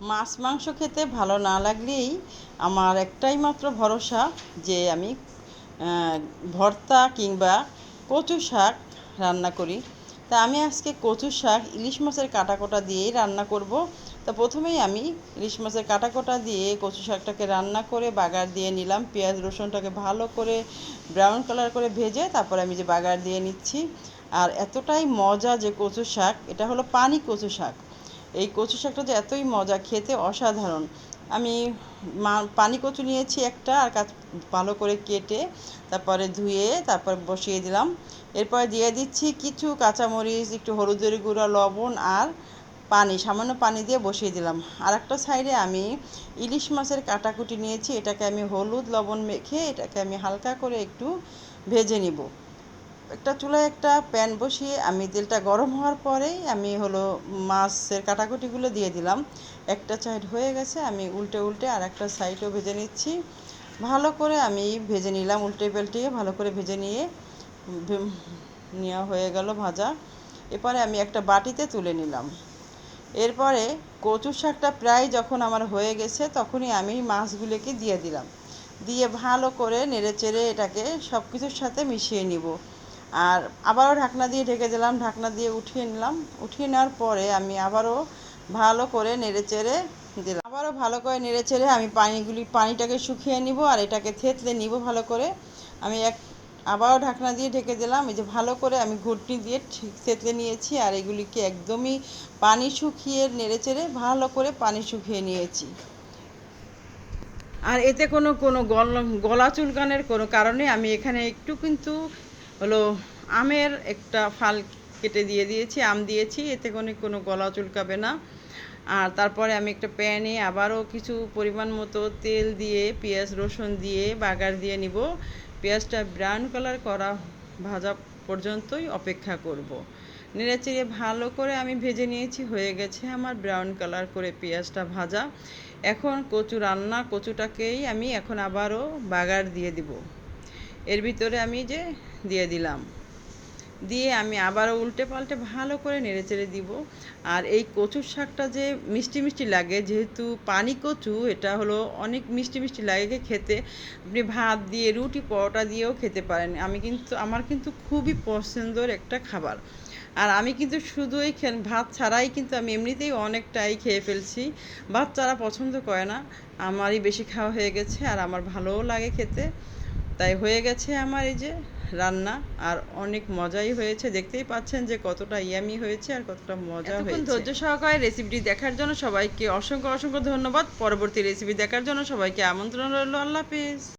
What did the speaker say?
মাছ, মাংস খেতে ভালো না লাগলেই আমার একটাই মাত্র ভরসা যে আমি ভর্তা কিংবা কচু শাক রান্না করি। তা আমি আজকে কচু শাক ইলিশ মাছের কাটা কোটা দিয়েই রান্না করব। তা প্রথমেই আমি ইলিশ মাছের কাটা কোটা দিয়ে কচু শাকটাকে রান্না করে বাগার দিয়ে নিলাম। পেঁয়াজ, রসুনটাকে ভালো করে ব্রাউন কালার করে ভেজে তারপর আমি যে বাগার দিয়ে নিচ্ছি। আর এতটাই মজা যে কচু শাক, এটা হলো পানি কচু শাক। এই কচু শাকটা যে এতই মজা, খেতে অসাধারণ। আমি মা, পানি কচু নিয়েছি একটা আর কাজ ভালো করে কেটে তারপরে ধুয়ে তারপর বসিয়ে দিলাম। এরপরে দিয়ে দিচ্ছি কিছু কাঁচামরিচ, একটু হলুদের গুঁড়া, লবণ আর পানি, সামান্য পানি দিয়ে বসিয়ে দিলাম। আর একটা সাইডে আমি ইলিশ মাছের কাটাকুটি নিয়েছি, এটাকে আমি হলুদ, লবণ মেখে এটাকে আমি হালকা করে একটু ভেজে নিব। একটা চুলায় একটা প্যান বসিয়ে আমি তেলটা গরম হওয়ার পরেই আমি হলো মাছের কাটাকুটিগুলো দিয়ে দিলাম। একটা সাইড হয়ে গেছে, আমি উল্টে উল্টে আর একটা সাইডও ভেজে নিচ্ছি। ভালো করে আমি ভেজে নিলাম উল্টে পাল্টে ভালো করে ভেজে নিয়ে নেওয়া হয়ে গেল ভাজা। এরপরে আমি একটা বাটিতে তুলে নিলাম। এরপরে কচু শাকটা প্রায় যখন আমার হয়ে গেছে তখনই আমি মাছগুলোকে দিয়ে দিলাম। দিয়ে ভালো করে নেড়েচেড়ে এটাকে সব কিছুর সাথে মিশিয়ে নিব। আর আবারও ঢাকনা দিয়ে ঢেকে দিলাম, ঢাকনা দিয়ে উঠিয়ে নিলাম। উঠিয়ে নেওয়ার পরে আমি আবারও ভালো করে নেড়েচেড়ে দিলাম। আবারও ভালো করে নেড়েচেড়ে আমি পানিগুলি, পানিটাকে শুকিয়ে নিব আর এটাকে থেতলে নিব ভালো করে। আমি এক, আবারও ঢাকনা দিয়ে ঢেকে দিলাম। এই যে ভালো করে আমি ঘুটনি দিয়ে ঠিক থেতলে নিয়েছি আর এগুলিকে একদমই পানি শুকিয়ে নেড়েচেড়ে ভালো করে পানি শুকিয়ে নিয়েছি। আর এতে কোনো কোনো গল, গলা চুলকানের কোনো কারণে আমি এখানে একটু কিন্তু হলো আমের একটা ফাল কেটে দিয়ে দিয়েছি, আম দিয়েছি, এতে কোনো কোনো গলা চুলকাবে না। আর তারপরে আমি একটা প্যানে আবারও কিছু পরিমাণ মতো তেল দিয়ে, পেঁয়াজ, রসুন দিয়ে বাগার দিয়ে নিব। পেঁয়াজটা ব্রাউন কালার করা ভাজা পর্যন্তই অপেক্ষা করব। নেড়ে চেড়ে ভালো করে আমি ভেজে নিয়েছি, হয়ে গেছে আমার ব্রাউন কালার করে পেঁয়াজটা ভাজা। এখন কচু রান্না, কচুটাকেই আমি এখন আবারও বাগার দিয়ে দিব। এর ভিতরে আমি যে দিয়ে দিলাম, দিয়ে আমি আবারও উল্টে পাল্টে ভালো করে নেড়ে চেড়ে দিব। আর এই কচুর শাকটা যে মিষ্টি মিষ্টি লাগে, যেহেতু পানি কচু, এটা হলো অনেক মিষ্টি মিষ্টি লাগে খেতে। আপনি ভাত দিয়ে, রুটি, পরোটা দিয়েও খেতে পারেন। আমি কিন্তু, আমার কিন্তু খুবই পছন্দের একটা খাবার। আর আমি কিন্তু শুধু এই ভাত ছাড়াই কিন্তু আমি এমনিতেই অনেকটাই খেয়ে ফেলছি। ভাত ছাড়া পছন্দ করে না, আমারই বেশি খাওয়া হয়ে গেছে, আর আমার ভালোও লাগে খেতে। তাই হয়ে গেছে আমার এই যে রান্না আর অনেক মজাই হয়েছে। দেখতেই পাচ্ছেন যে কতটা ইয়ামি হয়েছে আর কতটা মজা হয়েছে। ধৈর্য সহকারে রেসিপিটি দেখার জন্য সবাইকে অসংখ্য অসংখ্য ধন্যবাদ। পরবর্তী রেসিপি দেখার জন্য সবাইকে আমন্ত্রণ রইল। আল্লাহ হাফিজ।